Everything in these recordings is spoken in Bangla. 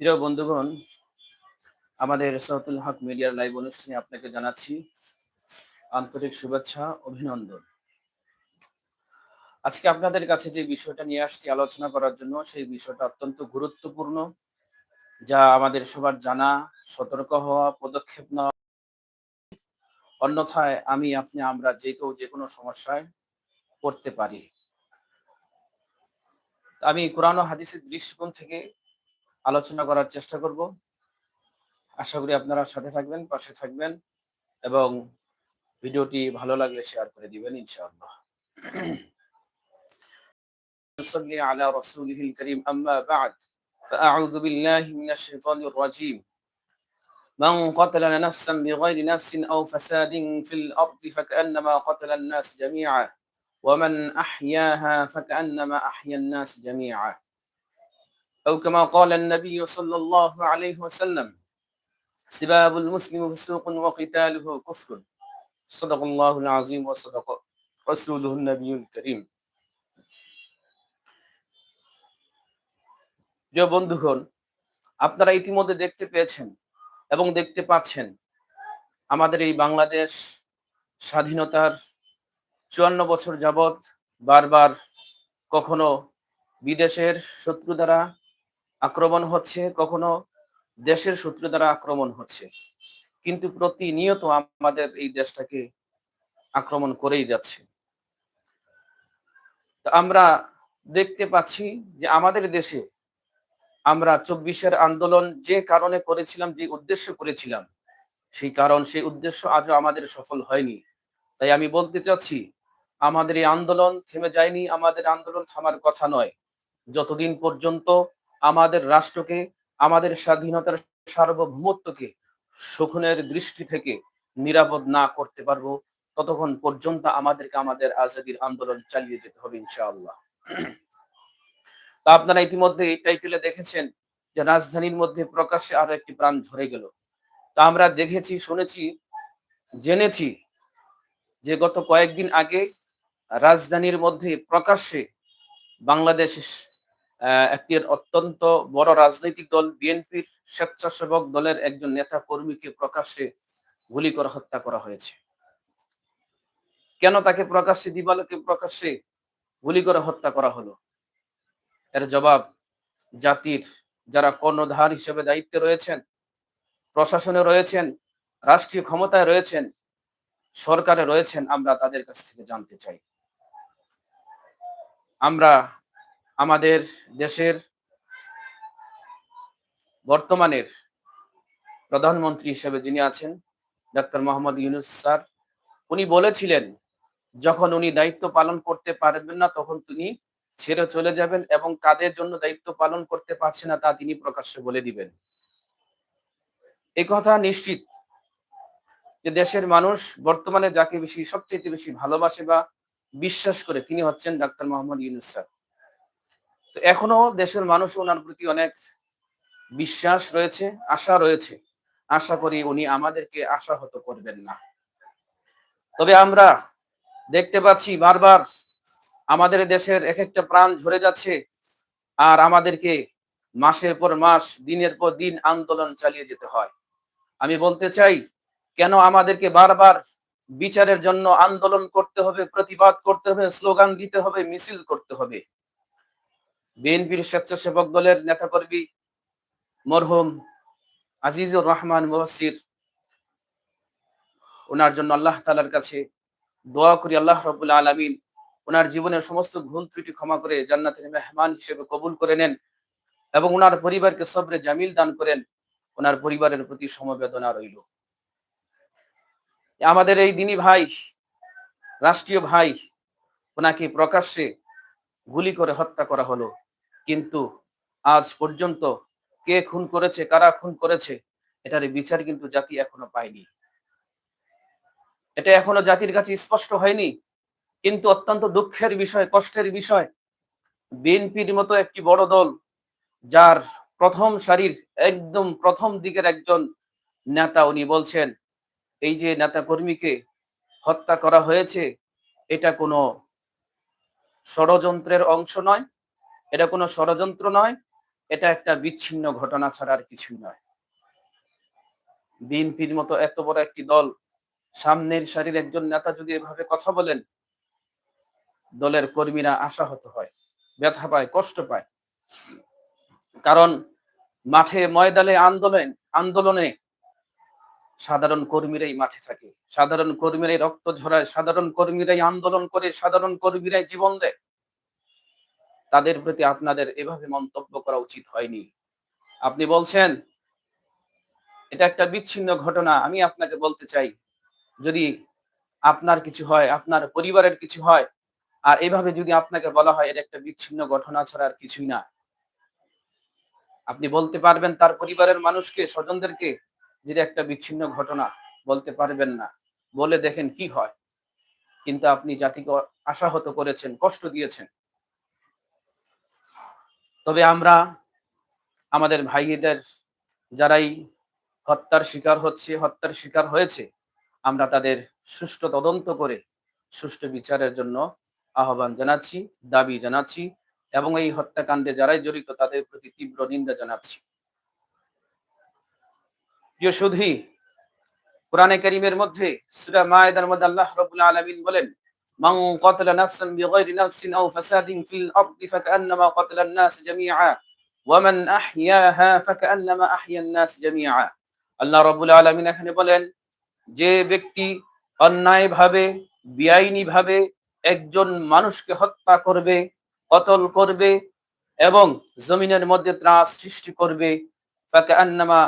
প্রিয় বন্ধুগণ, আমাদের সৌতুল হক মিডিয়ার লাইভ অনুষ্ঠানে আপনাকে জানাচ্ছি আন্তরিক শুভেচ্ছা, অভিনন্দন। আজকে আপনাদের কাছে যে বিষয়টা নিয়ে আসছি আলোচনা করার জন্য, সেই বিষয়টা অত্যন্ত গুরুত্বপূর্ণ, যা আমাদের সবার জানা, সতর্ক হওয়া, পদক্ষেপ নেওয়া। অন্যথায় আমি, আপনি, আমরা যে কেউ যে কোনো সমস্যায় পড়তে পারি। আমি কোরআন হাদিসের দৃষ্টিকোণ থেকে আলোচনা করার চেষ্টা করব আশা করি আপনারা সাথে থাকবেন পাশে থাকবেন এবং ভিডিওটি ভালো লাগলে শেয়ার করে দিবেন ইনশাআল্লাহ نصلي على رسوله الكريم أما بعد فأعوذ بالله من الشيطان الرجيم من قتل نفسا بغير نفس أو فساد في الأرض فكأنما قتل الناس جميعا ومن أحياها فكأنما أحيا الناس جميعا أو كما قال النبي صلى الله عليه وسلم سباب المسلم فسوق وقتاله كفر صدق الله العظيم وصدق رسوله النبي الكريم প্রিয় বন্ধুগণ আপনারা ইতিমধ্যে দেখতে পেয়েছেন এবং দেখতে পাচ্ছেন আমাদের এই বাংলাদেশ স্বাধীনতার চুয়ান্ন বছর যাবৎ বারবার কখনো বিদেশের শত্রু দ্বারা আক্রমণ হচ্ছে, কখনো দেশের শত্রু দ্বারা আক্রমণ হচ্ছে। কিন্তু প্রতিনিয়ত আমাদের এই দেশটাকে আক্রমণ করেই যাচ্ছে। আমরা দেখতে পাচ্ছি যে আমাদের দেশে আমরা চব্বিশের আন্দোলন যে কারণে করেছিলাম, যে উদ্দেশ্য করেছিলাম, সেই কারণ, সেই উদ্দেশ্য আজও আমাদের সফল হয়নি। তাই আমি বলতে চাচ্ছি, আমাদের এই আন্দোলন থেমে যায়নি, আমাদের আন্দোলন থামার কথা নয়। যতদিন পর্যন্ত আমাদের রাষ্ট্রকে, আমাদের স্বাধীনতার সার্বভৌমত্বকে শকুনের দৃষ্টি থেকে নিরাপদ না করতে পারব, ততক্ষণ পর্যন্ত আমাদেরকে আমাদের আজাদির আন্দোলন চালিয়ে যেতে হবে ইনশাআল্লাহ। তা আপনারা ইতিমধ্যে এই টাইটেলে দেখেছেন যে রাজধানীর মধ্যে প্রকাশ্যে আরও একটি প্রাণ ঝরে গেল। তা আমরা দেখেছি, শুনেছি, জেনেছি যে গত কয়েকদিন আগে রাজধানীর মধ্যে প্রকাশ্যে বাংলাদেশ একটি অত্যন্ত বড় রাজনৈতিক দল বিএনপির স্বেচ্ছাসেবক দলের একজন নেতা কর্মীকে প্রকাশ্যে গুলি করে হত্যা করা হয়েছে। কেন তাকে প্রকাশ্যে, দিবালোকে প্রকাশ্যে গুলি করে হত্যা করা হলো? এর জবাব জাতির যারা কর্ণধার হিসেবে দায়িত্বে রয়েছেন, প্রশাসনে রয়েছেন, রাষ্ট্রীয় ক্ষমতায় রয়েছেন, সরকারে রয়েছেন, আমরা তাদের কাছ থেকে জানতে চাই। আমরা আমাদের দেশের বর্তমানের প্রধানমন্ত্রী হিসেবে যিনি আছেন, ডাক্তার মোহাম্মদ ইউনুস স্যার, উনি বলেছিলেন, যখন উনি দায়িত্ব পালন করতে পারবেন না, তখন তিনি ছেড়ে চলে যাবেন এবং কাদের জন্য দায়িত্ব পালন করতে পারছে না, তা তিনি প্রকাশ্যে বলে দিবেন। এই কথা নিশ্চিত যে দেশের মানুষ বর্তমানে যাকে বেশি সবচেয়ে বেশি ভালোবাসে বা বিশ্বাস করে তিনি হচ্ছেন ডাক্তার মোহাম্মদ ইউনুস স্যার। এখনও দেশের মানুষ ওনার প্রতি অনেক বিশ্বাস রয়েছে, আশা রয়েছে। আশা করি উনি আমাদেরকে আশাহত করবেন না। তবে আমরা দেখতে পাচ্ছি বারবার আমাদের দেশের এক একটা প্রাণ ঝরে যাচ্ছে আর আমাদেরকে মাসের পর মাস, দিনের পর দিন আন্দোলন চালিয়ে যেতে হয়। আমি বলতে চাই, কেন আমাদেরকে বারবার বিচারের জন্য আন্দোলন করতে হবে, প্রতিবাদ করতে হবে, স্লোগান দিতে হবে, মিছিল করতে হবে? বিএনপির স্বেচ্ছাসেবক দলের নেতাকর্মী মরহুম আজিজুর রহমান মুহসির ওনার জন্য আল্লাহ তালার কাছে দোয়া করি, আল্লাহ রবুল্লা আলমিন ওনার জীবনের সমস্ত ভুল ত্রুটি ক্ষমা করে জান্নাতের মেহমান হিসেবে কবুল করে নেন এবং ওনার পরিবারকে সবরে জামিল দান করেন। ওনার পরিবারের প্রতি সমবেদনা রইল। আমাদের এই দিনী ভাই, রাষ্ট্রীয় ভাই, ওনাকে প্রকাশ্যে গুলি করে হত্যা করা হলো। কিন্তু আজ পর্যন্ত কে খুন করেছে, কারা খুন করেছে, এটার বিচার কিন্তু জাতি এখনও পায়নি। এটা এখনও জাতির কাছে স্পষ্ট হয়নি, কিন্তু অত্যন্ত দুঃখের বিষয়, কষ্টের বিষয়। বিএনপির মতো একটি বড় দল, যার প্রথম সারির একদম প্রথম দিকের একজন নেতা উনি বলছেন, এই যে নেতা কর্মীকে হত্যা করা হয়েছে, এটা কোনো ষড়যন্ত্রের অংশ নয় এটা কোনো ষড়যন্ত্র নয়, এটা একটা বিচ্ছিন্ন ঘটনা ছাড়া আর কিছুই নয়। বিএনপির মতো এত বড় একটি দল, সামনের সারির একজন নেতা যদি এভাবে কথা বলেন, দলের কর্মীরা আশাহত হয়, ব্যথা পায়, কষ্ট পায়। কারণ মাঠে ময়দানে আন্দোলন, আন্দোলনে সাধারণ কর্মীরাই মাঠে থাকে, সাধারণ কর্মীরাই রক্ত ঝরায়, সাধারণ কর্মীরাই আন্দোলন করে, সাধারণ কর্মীরাই জীবন দেয়। তাদের প্রতি আপনাদের এভাবে মন্তব্য করা উচিত হয়নি। আপনি বলছেন, এটা একটা বিচ্ছিন্ন ঘটনা, আমি আপনাকে বলতে চাই, যদি আপনার কিছু হয়, আপনার পরিবারের কিছু হয়, আর এভাবে যদি আপনাকে বলা হয় এটা একটা বিচ্ছিন্ন ঘটনা ছাড়া আর কিছুই না। আপনি বলতে পারবেন তার পরিবারের মানুষকে, স্বজনদেরকে যেটা একটা বিচ্ছিন্ন ঘটনা, বলতে পারবেন না। বলে দেখেন কি হয়। কিন্তু আপনি জাতিকে আশাহত করেছেন, কষ্ট দিয়েছেন। তবে আমরা আমাদের ভাইদের যারাই হত্যার শিকার হচ্ছে, হত্যার শিকার হয়েছে, আমরা তাদের সুষ্ঠু তদন্ত করে সুষ্ঠু বিচারের জন্য আহ্বান জানাচ্ছি, দাবি জানাচ্ছি এবং এই হত্যাকাণ্ডে যারাই জড়িত তাদের প্রতি তীব্র নিন্দা জানাচ্ছি। কোরআনে করিমের মধ্যে সূরা মায়েদার মধ্যে আল্লাহ রাব্বুল আলামিন বলেন মান قتل نفسا بغير نفس او فساد في الارض فكانما قتل الناس جميعا ومن احياها فكانما احيا الناس جميعا আল্লাহ রাব্বুল আলামিন এখানে বলেন যে ব্যক্তি অন্যায়ভাবে বেআইনি ভাবে একজন মানুষকে হত্যা করবে কতল করবে এবং জমিনের মধ্যে ত্রাস সৃষ্টি করবে فكانما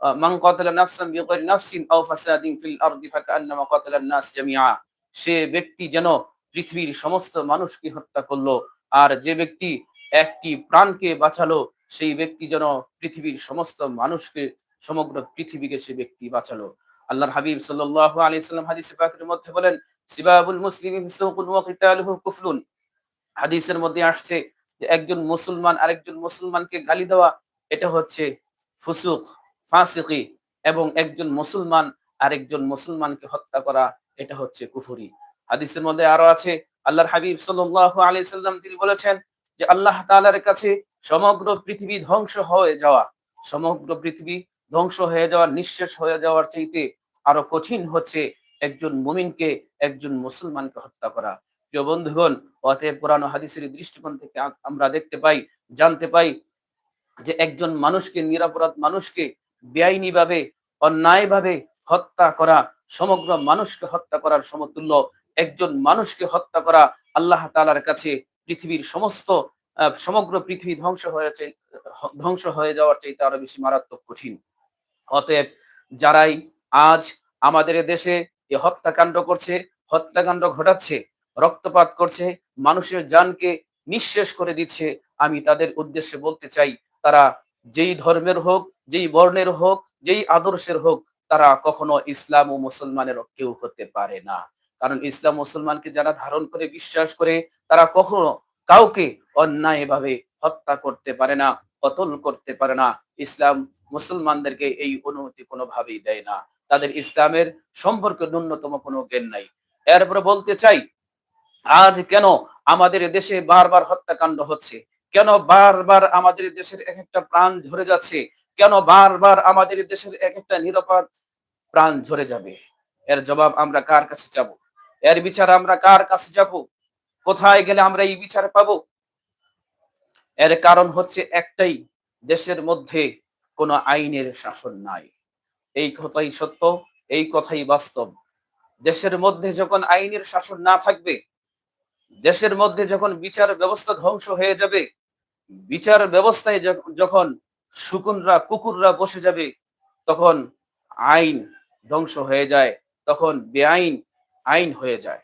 মান قتل نفسا بغير نفس او فساد في الارض فكانما قتل الناس جميعا সে ব্যক্তি যেন পৃথিবীর সমস্ত মানুষকে হত্যা করল, আর যে ব্যক্তি একটি প্রাণকে বাঁচালো, সেই ব্যক্তি যেন পৃথিবীর সমস্ত মানুষকে, সমগ্র পৃথিবীকে সে ব্যক্তি বাঁচালো। আল্লাহর হাবিব আলাইহি সাল্লাম হাদিসে মধ্যে বলেন, সিবাবুল মুসলিমি হাদিসের মধ্যে আসছে একজন মুসলমান আরেকজন মুসলমানকে গালি দেওয়া, এটা হচ্ছে ফুসুক, ফাসিকি, এবং একজন মুসলমান আরেকজন মুসলমানকে হত্যা করা। এটা হচ্ছে কুফুরি। হাদিসের মধ্যে আরও আছে, আল্লাহর হাবিব সাল্লাল্লাহু আলাইহি সাল্লাম তিনি বলেছেন যে আল্লাহ তাআলার কাছে সমগ্র পৃথিবী ধ্বংস হয়ে যাওয়া, সমগ্র পৃথিবী ধ্বংস হয়ে যাওয়া, নিঃশেষ হয়ে যাওয়ার চাইতে আরও কঠিন হচ্ছে একজন মুমিনকে, একজন মুসলমানকে হত্যা করা। প্রিয় বন্ধুগণ, অতএব পুরানো হাদিসের দৃষ্টিকোণ থেকে আমরা দেখতে পাই, জানতে পাই যে একজন মানুষকে, নিরাপরাধ মানুষকে বেআইনি ভাবে অন্যায় ভাবে হত্যা করা সমগ্র মানুষকে হত্যা করার সমতুল্য একজন মানুষকে হত্যা করা আল্লাহ তালার কাছে পৃথিবীর সমস্ত সমগ্র পৃথিবী ধ্বংস হয়েছে, ধ্বংস হয়ে যাওয়ার চাইতে আরও বেশি মারাত্মক কঠিন। অতএব যারাই আজ আমাদের দেশে এ হত্যাকাণ্ড করছে, হত্যাকাণ্ড ঘটাচ্ছে, রক্তপাত করছে, মানুষের জানকে নিঃশেষ করে দিচ্ছে, আমি তাদের উদ্দেশ্যে বলতে চাই, তারা যেই ধর্মের হোক, যেই বর্ণের হোক, যেই আদর্শের হোক তারা কখনো ইসলাম ও মুসলমানের কেউ হতে পারে না। কারণ ইসলাম মুসলমানকে যারা ধারণ করে বিশ্বাস করে, তারা কখনো কাউকে অন্যায়ভাবে হত্যা করতে পারে না, কতল করতে পারে না। ইসলাম মুসলমানদেরকে এই অনুমতি কোনোভাবেই দেয় না। তাদের ইসলামের সম্পর্কে ন্যূনতম কোনো জ্ঞান নাই। এরপরে বলতে চাই, আজ কেন আমাদের দেশে বারবার হত্যাকাণ্ড হচ্ছে? কেন বারবার আমাদের দেশের এক একটা প্রাণ ঝরে যাচ্ছে? কেন বারবার আমাদের দেশের এক একটা নিরাপদ প্রাণ ঝরে যাবে? এর জবাব আমরা কার কাছে যাব এর বিচার আমরা কার কাছে যাব কোথায় গেলে আমরা এই বিচার পাব? এর কারণ হচ্ছে একটাই, দেশের মধ্যে কোনো আইনের শাসন নাই। এই কথাই সত্য, এই কথাই বাস্তব। দেশের মধ্যে যখন আইনের শাসন না থাকবে, দেশের মধ্যে যখন বিচার ব্যবস্থা ধ্বংস হয়ে যাবে, বিচার ব্যবস্থায় যখন শুকুনরা, কুকুররা বসে যাবে, তখন আইন ধ্বংস হয়ে যায়, তখন বেআইন আইন হয়ে যায়।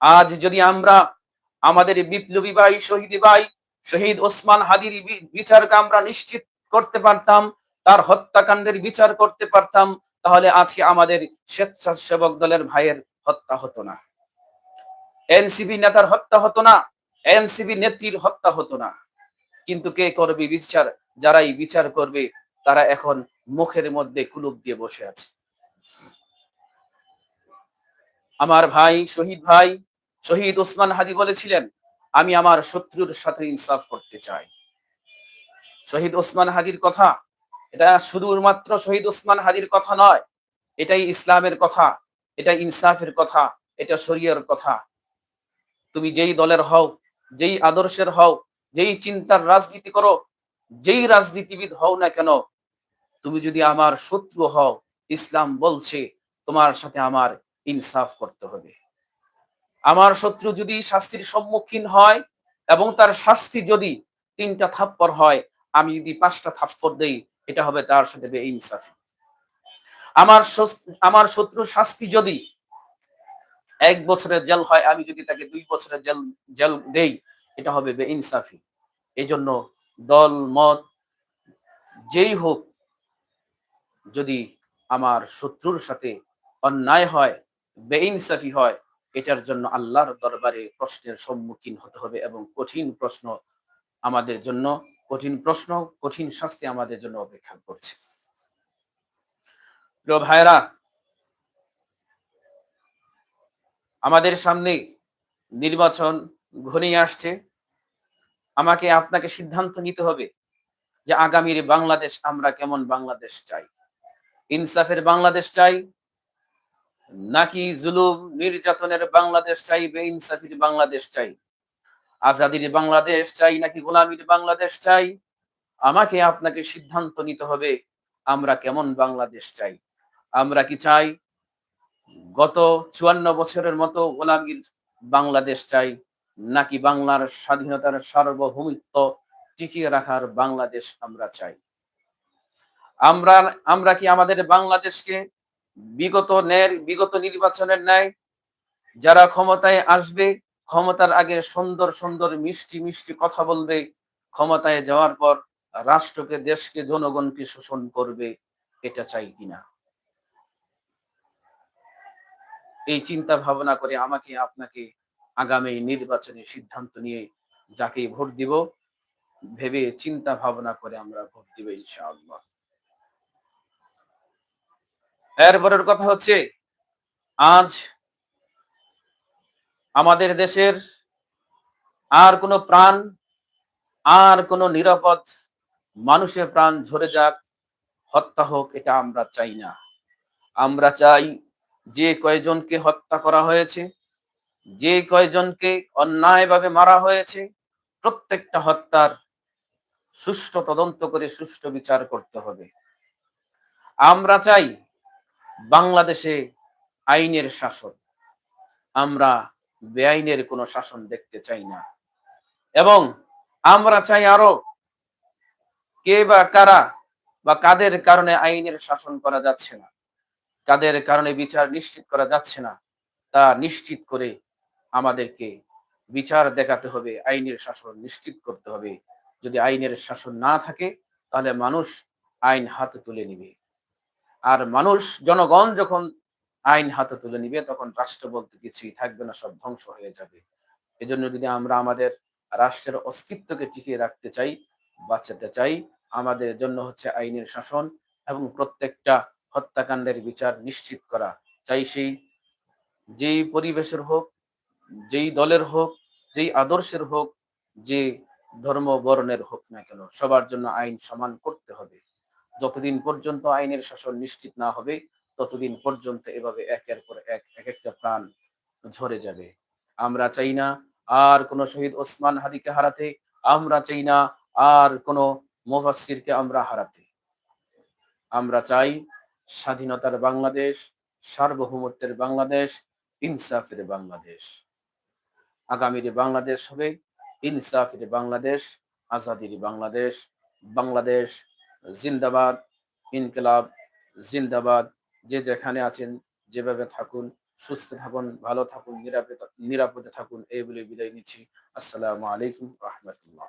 আজ যদি আমরা আমাদের বিপ্লবী ভাই, শহীদ ভাই, শহীদ ওসমান হাদির বিচারকে আমরা নিশ্চিত করতে পারতাম, তার হত্যাকাণ্ডের বিচার করতে পারতাম, তাহলে আজকে আমাদের স্বেচ্ছাসেবক দলের ভাইয়ের হত্যা হতো না। এনসিবি নেতার হত্যা হতো না এনসিবি নেত্রীর হত্যা হতো না। কিন্তু কে করবে বিচার? যারাই বিচার করবে, তারা এখন মুখের মধ্যে কুলুপ দিয়ে বসে আছে। আমার ভাই শহীদ ভাই, শহীদ ওসমান হাদি বলেছিলেন, আমি আমার শত্রুর সাথে ইনসাফ করতে চাই। শহীদ ওসমান হাদির কথা, এটা শুধুমাত্র শহীদ ওসমান হাদির কথা নয়, এটাই ইসলামের কথা, এটা ইনসাফের কথা, এটা শরিয়ার কথা। তুমি যেই দলের হও, যেই আদর্শের হও যেই চিন্তার রাজনীতি করো, যেই রাজনীতিবিদ হও না কেন, তুমি যদি আমার শত্রু হও, ইসলাম বলছে তোমার সাথে আমার ইনসাফ করতে হবে। আমার শত্রু যদি শাস্তির সম্মুখীন হয় এবং তার শাস্তি যদি তিনটা থাপ্পর হয়, আমি যদি পাঁচটা থাপ্পর দেই, এটা হবে তার সাথে ইনসাফি। আমার আমার শত্রুর শাস্তি যদি এক বছরের জেল হয়, আমি যদি তাকে দুই বছরের জেল জেল দেই এটা হবে বে ইনসাফি এই জন্য দল, মত, যেই হোক, যদি আমার শত্রুর সাথে অন্যায় হয়, বেইনসাফি হয়, এটার জন্য আল্লাহর দরবারে প্রশ্নের সম্মুখীন হতে হবে এবং কঠিন প্রশ্ন আমাদের জন্য, কঠিন প্রশ্ন, কঠিন শাস্তি আমাদের জন্য অপেক্ষা করছে। প্রিয় ভাইরা আমাদের সামনে নির্বাচন ঘনিয়ে আসছে, আমাকে আপনাকে সিদ্ধান্ত নিতে হবে যে আগামীর বাংলাদেশ আমরা কেমন বাংলাদেশ চাই। ইনসাফের বাংলাদেশ চাই, নাকি জুলুম নির্যাতনের বাংলাদেশ চাই বে ইনসাফির বাংলাদেশ চাই? আজাদির বাংলাদেশ চাই, নাকি গোলামীর বাংলাদেশ চাই? আমাকে আপনাকে সিদ্ধান্ত নিতে হবে, আমরা কেমন বাংলাদেশ চাই? আমরা কি চাই? গত চুয়ান্ন বছরের মতো গোলামীর বাংলাদেশ চাই নাকি বাংলার স্বাধীনতার সার্বভৌমিত্ব টিকিয়ে রাখার বাংলাদেশ আমরা চাই? আমরা আমরা কি আমাদের বাংলাদেশকে বিগত ন্যায়, বিগত নির্বাচনের ন্যায় যারা ক্ষমতায় আসবে, ক্ষমতার আগে সুন্দর সুন্দর, মিষ্টি মিষ্টি কথা বলবে, ক্ষমতায় যাওয়ার পর রাষ্ট্রকে, দেশকে, জনগণকে শোষণ করবে, এটা চাই কিনা এই চিন্তা ভাবনা করে আমাকে, আপনাকে আগামী নির্বাচনে সিদ্ধান্ত নিয়ে যাকে ভোট দিব, ভেবে চিন্তা ভাবনা করে আমরা ভোট দিব ইনশাআল্লাহ। এরপরের কথা হচ্ছে, আজ আমাদের দেশের আর কোনো প্রাণ, আর কোনো নিরাপদ মানুষের প্রাণ ঝরে যাক, হত্যা হোক, এটা আমরা চাই না। আমরা চাই যে কয়জনকে হত্যা করা হয়েছে যে কয়জনকে অন্যায়ভাবে মারা হয়েছে, প্রত্যেকটা হত্যার সুষ্ঠু তদন্ত করে সুষ্ঠু বিচার করতে হবে। আমরা চাই বাংলাদেশে আইনের শাসন। আমরা বেআইনের কোনো শাসন দেখতে চাই না। এবং আমরা চাই আরও কে বা কারা বা কাদের কারণে আইনের শাসন করা যাচ্ছে না, কাদের কারণে বিচার নিশ্চিত করা যাচ্ছে না, তা নিশ্চিত করে আমাদেরকে বিচার দেখাতে হবে, আইনের শাসন নিশ্চিত করতে হবে। যদি আইনের শাসন না থাকে, তাহলে মানুষ আইন হাতে তুলে নিবে। আর মানুষ, জনগণ যখন আইন হাতে তুলে নিবে, তখন রাষ্ট্র বলতে কিছুই থাকবে না, সব ধ্বংস হয়ে যাবে। এজন্য যদি আমরা আমাদের রাষ্ট্রের অস্তিত্বকে টিকিয়ে রাখতে চাই, বাঁচাতে চাই, আমাদের জন্য হচ্ছে আইনের শাসন এবং প্রত্যেকটা হত্যাকাণ্ডের বিচার নিশ্চিত করা। চাই সেই, যেই পরিবেশের হোক যেই দলের হোক, যেই আদর্শের হোক, যে ধর্ম বর্ণের হোক না কেন, সবার জন্য আইন সমান করতে হবে। যতদিন পর্যন্ত আইনের শাসন নিশ্চিত না হবে, ততদিন পর্যন্ত এভাবে একের পর এক এক একটা প্রাণ ঝরে যাবে। আমরা চাই না আর কোন শহীদ ওসমান হাদিকে হারাতে, আমরা চাই না আর কোন মুফাসসিরকে আমরা হারাতে। আমরা চাই স্বাধীনতার বাংলাদেশ, সার্বভৌমত্বের বাংলাদেশ, ইনসাফের বাংলাদেশ। আগামীর বাংলাদেশ হবে, ইনসাফের বাংলাদেশ, আজাদির বাংলাদেশ বাংলাদেশ, জিন্দাবাদ, ইনকলাব, জিন্দাবাদ। যে যেখানে আছেন, যেভাবে থাকুন, সুস্থ থাকুন, ভালো থাকুন, নিরাপদে থাকুন এই বলে বিদায় নিচ্ছি। আসসালামু আলাইকুম রহমতুল্লাহ।